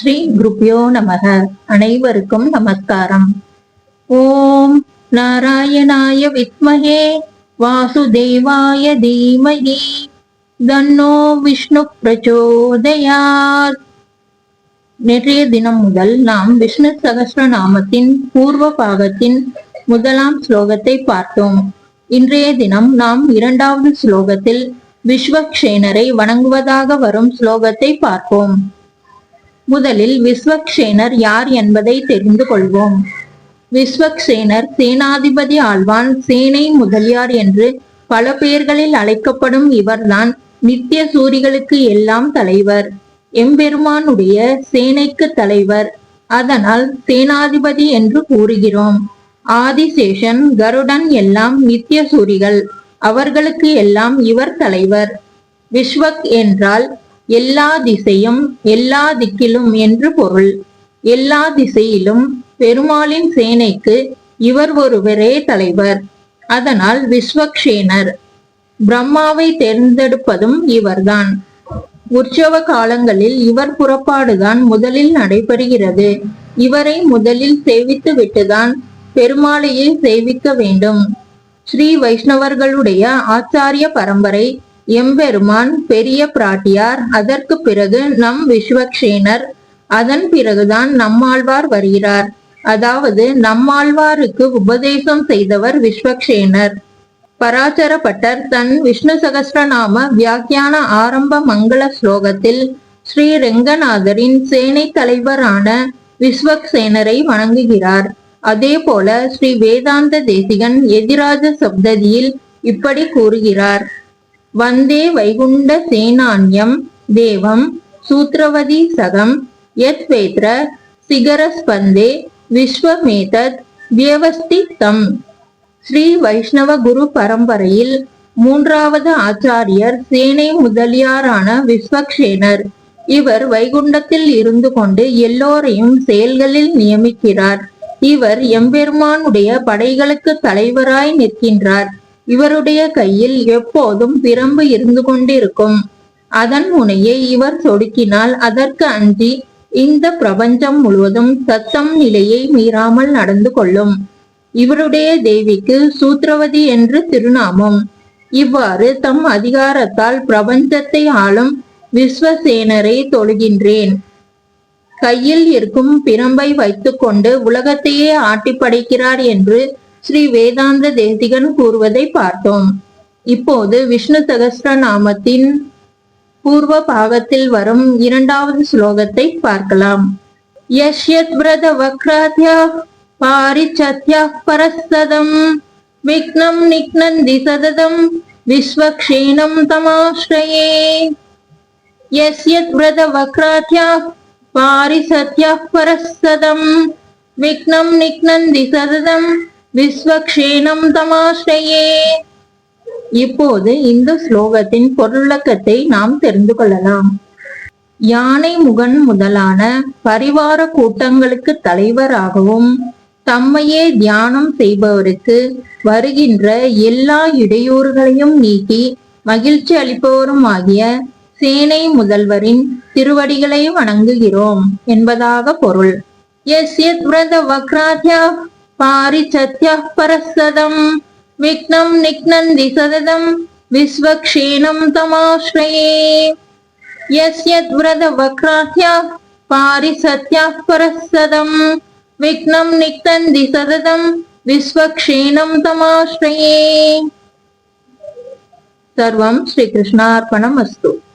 ஸ்ரீ குருப்யோ நமக. அனைவருக்கும் நமஸ்காரம். ஓம் நாராயணாய வித்மகே. வாசுதேவாய தீமகி. தன்னோ விஷ்ணு பிரச்சோதயாத். நேற்றைய தினம் முதல் நாம் விஷ்ணு சகஸ்ரநாமத்தின் பூர்வ பாகத்தின் முதலாம் ஸ்லோகத்தை பார்த்தோம். இன்றைய தினம் நாம் இரண்டாவது ஸ்லோகத்தில் விஸ்வக்ஷேனரை வணங்குவதாக வரும் ஸ்லோகத்தை பார்ப்போம். முதலில் விஸ்வக்ஷேனர் யார் என்பதை தெரிந்து கொள்வோம். விஸ்வக்ஷேனர் சேனாதிபதி ஆழ்வான் சேனை முதலியார் என்று பல பெயர்களில் அழைக்கப்படும் இவர்தான் நித்திய சூரிகளுக்கு எல்லாம் தலைவர். எம்பெருமானுடைய சேனைக்கு தலைவர். அதனால் சேனாதிபதி என்று கூறுகிறோம். ஆதிசேஷன் கருடன் எல்லாம் நித்திய சூரிகள் அவர்களுக்கு எல்லாம் இவர் தலைவர். விஸ்வக் என்றால் எல்லா திசையும் எல்லா திக்கிலும் என்று பொருள். எல்லா திசையிலும் பெருமாளின் சேனைக்கு இவர் ஒருவரே தலைவர். அதனால் விஸ்வக்ஷேனர். பிரம்மாவை தேர்ந்தெடுப்பதும் இவர்தான். உற்சவ காலங்களில் இவர் புறப்பாடுதான் முதலில் நடைபெறுகிறது. இவரை முதலில் சேவித்து விட்டுதான் பெருமாளையே சேவிக்க வேண்டும். ஸ்ரீ வைஷ்ணவர்களுடைய ஆச்சாரிய பரம்பரை எம்பெருமான் பெரிய பிராட்டியார் அதற்கு பிறகு நம் விஸ்வக்ஷேனர் அதன் பிறகுதான் நம்மாழ்வார் வருகிறார். அதாவது நம்மாழ்வாருக்கு உபதேசம் செய்தவர் விஸ்வக்ஷேனர். பராசரப்பட்டர் தன் விஷ்ணு சகஸ்ரநாம வியாக்கியான ஆரம்ப மங்கள ஸ்லோகத்தில் ஸ்ரீ ரெங்கநாதரின் சேனை தலைவரான விஸ்வக்சேனரை வணங்குகிறார். அதே போல ஸ்ரீ வேதாந்த தேசிகன் எதிராஜ சப்ததியில் இப்படி கூறுகிறார். வந்தே வைகுண்ட சேனான்யம் தேவம் சூத்ரவதி சகம் யத் வேத்ர சிகரஸ்பந்தே விஸ்வமேதத் வியவஸ்திதம். ஸ்ரீ வைஷ்ணவ குரு பரம்பரையில் மூன்றாவது ஆச்சாரியர் சேனை முதலியாரான விஸ்வக்ஷேனர். இவர் வைகுண்டத்தில் இருந்து கொண்டு எல்லோரையும் செயல்களில் நியமிக்கிறார். இவர் எம்பெருமானுடைய படைகளுக்கு தலைவராய் நிற்கின்றார். இவருடைய கையில் எப்போதும் பிரம்பு இருந்து கொண்டிருக்கும். அதன் முனையை இவர் சொடுக்கினால் அதற்கு அஞ்சி இந்த பிரபஞ்சம் முழுவதும் சத்தம் நிலையை மீறாமல் நடந்து கொள்ளும். இவருடைய தேவிக்கு சூத்ரவதி என்று திருநாமம். இவ்வாறு தம் அதிகாரத்தால் பிரபஞ்சத்தை ஆளும் விஸ்வசேனரை தொழுகின்றேன். கையில் இருக்கும் பிரம்பை வைத்துக்கொண்டு உலகத்தையே ஆட்டி படைக்கிறார் என்று ஸ்ரீ வேதாந்த தேசிகன் கூறுவதை பார்த்தோம். இப்போது விஷ்ணு சகஸ்ர நாமத்தின் பூர்வ பாகத்தில் வரும் இரண்டாவது ஸ்லோகத்தை பார்க்கலாம். யஷ்யத் பிரத வக்ராத்யா பாரிச்சத்யா பரஸ்ததம். விக்னம் நிக்னந்தி சததம். விஸ்வக்ஷீணம் தமாஸ்ரயே. யஸ்யத் பிரத வக்ராத்யா பாரிசத்யா பரஸ்ததம். விக்னம் நிக்னந்தி சததம். விஸ்வக்ஷேணம் தமாஸ்ரயே இப்போது இந்த ஸ்லோகத்தின் பொருளக்கத்தை நாம் தெரிந்து கொள்ளலாம். யானை முகன் முதலான பரிவார கூட்டங்களுக்கு தலைவராகவும் தம்மையே தியானம் செய்பவருக்கு வருகின்ற எல்லா இடையூறுகளையும் நீக்கி மகிழ்ச்சி அளிப்பவரும் ஆகிய சேனை முதல்வரின் திருவடிகளை வணங்குகிறோம் என்பதாக பொருள். எஸ் விரத வக்ராத்யா పారిచత్యః పరస్సదం విఘ్నం నిఘ్నంది సదదం. విశ్వక్షీణం తమాశ్రయే. యస్యద్వ్రత వక్రాహ్యాః పారిసత్యాః పరస్సదం విఘ్నం నిఘ్నంది సదదం. విశ్వక్షీణం తమాశ్రయే. సర్వం శ్రీకృష్ణార్పణం అస్తు